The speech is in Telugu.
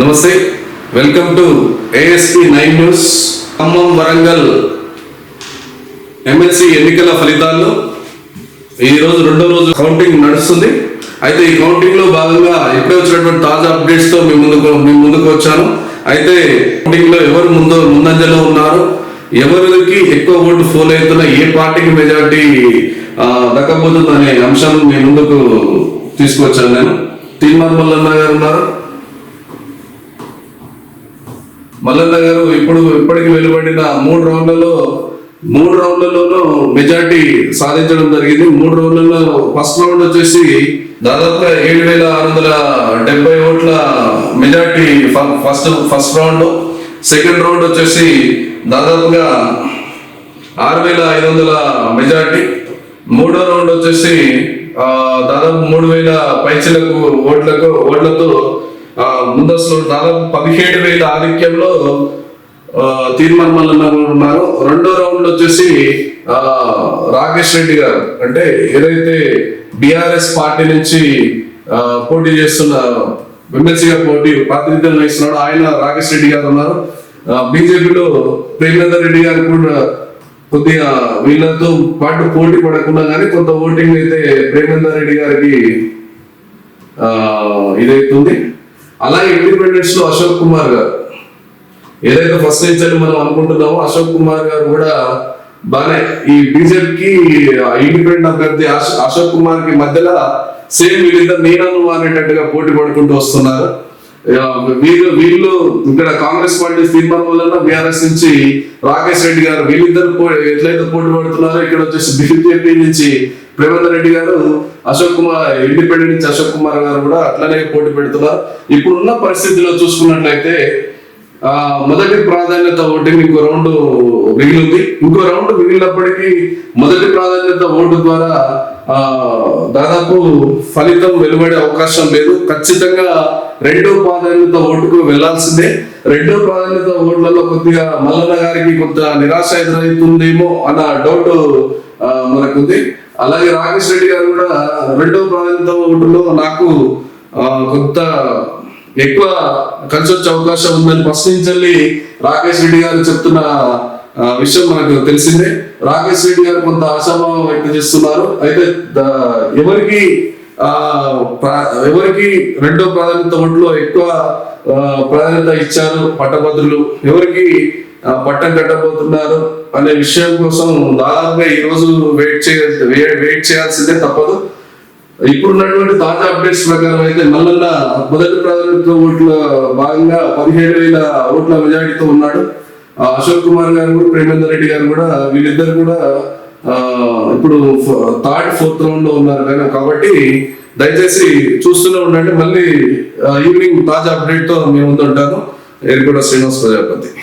నమస్తే. Welcome to ASP nine news Khammam Warangal MLC ఎన్నికల ఫలితాల్లో ఈ రోజు రెండో రోజు కౌంటింగ్ నడుస్తుంది. అయితే ఈ కౌంటింగ్లో భాగంగా ఇప్పుడే వచ్చినటువంటి తాజా అప్డేట్స్తో మీ ముందుకు మీ ముందుకు వచ్చాను. అయితే కౌంటింగ్లో ఎవరు ముందు ముందంజలో ఉన్నారు? ఎవరికి ఎక్కువ ఓటు ఫోల్ అవుతున్న ఏ పార్టీకి మెజార్టీ దక్కబోతుంది అనే అంశం మీ ముందుకు తీసుకొచ్చాను నేను. తీర్మాన్ మల్లన్న గారు ఉన్నారు. మల్లన్న గారు ఇప్పుడు ఇప్పటికి వెలువడిన మూడు రౌండ్లలో మూడు రౌండ్లలోనూ మెజార్టీ సాధించడం జరిగింది. మూడు రౌండ్లలో ఫస్ట్ రౌండ్ వచ్చేసి దాదాపుగా ఏడు వేల ఆరు వందల డెబ్బై ఓట్ల majority first first round. Second round వచ్చేసి దాదాపుగా ఆరు వేల ఐదు వందల మెజార్టీ. మూడో రౌండ్ వచ్చేసి దాదాపు మూడు వేల పైచలకు ఓట్లకు ఓట్లతో ముందస్తు దాదాపు పదిహేడు వేల ఆధిక్యంలో ఆ, తీర్మాన్ ఉన్నారు రెండో రౌండ్ వచ్చేసి ఆ, రాకేష్ రెడ్డి గారు. అంటే ఏదైతే బిఆర్ఎస్ పార్టీ నుంచి పోటీ చేస్తున్న ఎమ్మెల్సీగా పోటీ ప్రాతినిధ్యం వహిస్తున్నాడు ఆయన రాకేష్ రెడ్డి గారు ఉన్నారు. బీజేపీలో ప్రేమేందర్ రెడ్డి గారు కూడా కొద్దిగా వీళ్ళతో పాటు పోటీ పడకుండా కానీ కొంత ఓటింగ్ అయితే ప్రేమేందర్ రెడ్డి గారికి ఆ, ఇదైతుంది. అలాగే ఇండిపెండెన్స్లో అశోక్ కుమార్ గారు. ఏదైతే ఫస్ట్ నుంచి మనం అనుకుంటున్నామో అశోక్ కుమార్ గారు కూడా బాగానే ఈ బీజేపీకి ఇండిపెండెంట్ అభ్యర్థి అశోక్ కుమార్కి మధ్యలో సేమ్ వీళ్ళిద్దరు నేనను అనేటట్టుగా పోటీ పడుకుంటూ వస్తున్నారు. వీళ్ళు వీళ్ళు ఇక్కడ కాంగ్రెస్ పార్టీ తీర్మానం వల్ల బీఆర్ఎస్ నుంచి రాకేష్ రెడ్డి గారు వీళ్ళిద్దరు పో- ఎట్లయితే పోటీ పడుతున్నారో ఇక్కడ వచ్చేసి బీజేపీ నుంచి ప్రేమేందర్ రెడ్డి గారు అశోక్ కుమార్ ఇండిపెండెంట్ నుంచి అశోక్ కుమార్ గారు కూడా అట్లనే పోటీ పెడుతున్నారు. ఇప్పుడున్న పరిస్థితిలో చూసుకున్నట్లయితే ఆ మొదటి ప్రాధాన్యత ఓటింగ్ ఇంకో రౌండ్ మిగిలింది. ఇంకో రౌండ్ మిగిలినప్పటికీ మొదటి ప్రాధాన్యత ఓటు ద్వారా ఆ దాదాపు ఫలితం వెలువడే అవకాశం లేదు. ఖచ్చితంగా రెండో ప్రాధాన్యత ఓటుకు వెళ్ళాల్సిందే. రెండో ప్రాధాన్యత ఓట్లలో కొద్దిగా మల్లన్న గారికి కొంత నిరాశ ఎదురవుతుందేమో అన్న డౌట్ మనకుంది. అలాగే రాకేష్ రెడ్డి గారు కూడా రెండో ప్రాధాన్యత ఓటులో నాకు కొంత ఎక్కువ కలిసి వచ్చే అవకాశం ఉందని ఫస్ట్ రాకేష్ రెడ్డి గారు చెప్తున్న విషయం మనకు తెలిసిందే. రాకేష్ రెడ్డి గారు కొంత ఆశాభావం వ్యక్తం చేస్తున్నారు. అయితే ఎవరికి ఎవరికి రెండో ప్రాధాన్యత ఓట్లో ఎక్కువ ప్రాధాన్యత ఇచ్చారు పట్టభద్రులు. ఎవరికి పట్టం కట్టబోతున్నారు అనే విషయం కోసం దాదాపుగా ఈ రోజు వెయిట్ చేయ వెయిట్ చేయాల్సిందే తప్పదు. ఇప్పుడున్నటువంటి తాజా అప్డేట్స్ ప్రకారం అయితే మల్లన్న మొదటి ప్రాధాన్యత ఓట్ల భాగంగా పదిహేడు వేల ఓట్ల మెజారిటీతో ఉన్నాడు. అశోక్ కుమార్ గారు కూడా ప్రేమేందర్ రెడ్డి గారు కూడా వీళ్ళిద్దరు కూడా ఇప్పుడు థర్డ్ ఫోర్త్ రౌండ్లో ఉన్నారు కానీ కాబట్టి దయచేసి చూస్తూనే ఉండండి. మళ్ళీ ఈవినింగ్ తాజా అప్డేట్తో మేము ఉంటాను ఎయిర్పోర్ట్ శ్రీనివాస్ ప్రజాపతి.